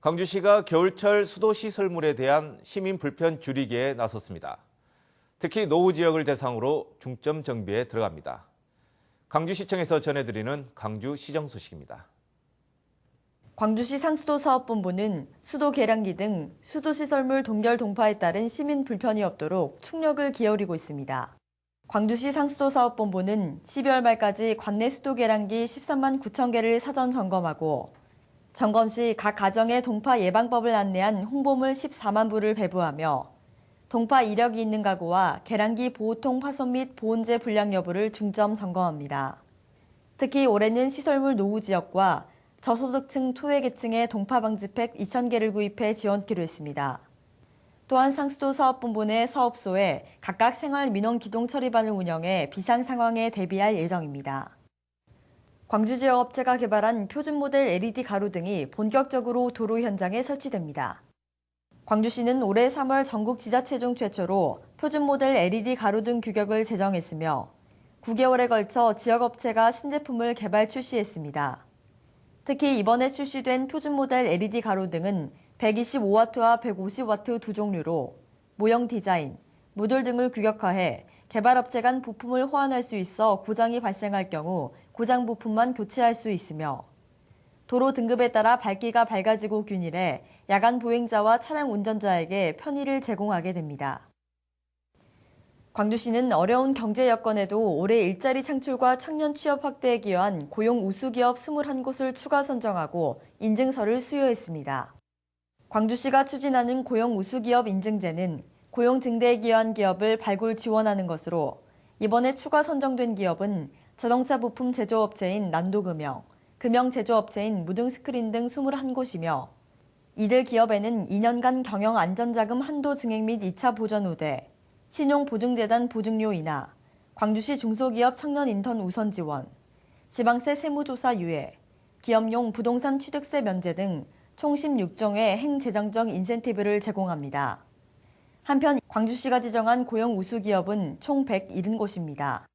광주시가 겨울철 수도 시설물에 대한 시민 불편 줄이기에 나섰습니다. 특히 노후 지역을 대상으로 중점 정비에 들어갑니다. 광주시청에서 전해드리는 광주시정 소식입니다. 광주시 상수도 사업본부는 수도 계량기 등 수도 시설물 동결 동파에 따른 시민 불편이 없도록 충력을 기울이고 있습니다. 광주시 상수도 사업본부는 12월 말까지 관내 수도 계량기 13만 9천 개를 사전 점검하고 점검 시 각 가정의 동파 예방법을 안내한 홍보물 14만 부를 배부하며 동파 이력이 있는 가구와 계량기 보호통 파손 및 보온재 불량 여부를 중점 점검합니다. 특히 올해는 시설물 노후 지역과 저소득층 토해계층의 동파 방지팩 2,000개를 구입해 지원키로 했습니다. 또한 상수도 사업본부 내 사업소에 각각 생활 민원 기동 처리반을 운영해 비상 상황에 대비할 예정입니다. 광주 지역 업체가 개발한 표준 모델 LED 가로 등이 본격적으로 도로 현장에 설치됩니다. 광주시는 올해 3월 전국 지자체 중 최초로 표준 모델 LED 가로 등 규격을 제정했으며 9개월에 걸쳐 지역 업체가 신제품을 개발 출시했습니다. 특히 이번에 출시된 표준 모델 LED 가로 등은 125W와 150W 두 종류로 모형 디자인, 모듈 등을 규격화해 개발업체 간 부품을 호환할 수 있어 고장이 발생할 경우 고장 부품만 교체할 수 있으며 도로 등급에 따라 밝기가 밝아지고 균일해 야간 보행자와 차량 운전자에게 편의를 제공하게 됩니다. 광주시는 어려운 경제 여건에도 올해 일자리 창출과 청년 취업 확대에 기여한 고용 우수기업 21곳을 추가 선정하고 인증서를 수여했습니다. 광주시가 추진하는 고용 우수기업 인증제는 고용 증대에 기여한 기업을 발굴 지원하는 것으로 이번에 추가 선정된 기업은 자동차 부품 제조업체인 난도금형, 금형 제조업체인 무등스크린 등 21곳이며 이들 기업에는 2년간 경영 안전자금 한도 증액 및 2차 보전 우대, 신용보증재단 보증료 인하, 광주시 중소기업 청년 인턴 우선 지원, 지방세 세무조사 유예, 기업용 부동산 취득세 면제 등 총 16종의 행재정적 인센티브를 제공합니다. 한편 광주시가 지정한 고용 우수 기업은 총 170곳입니다.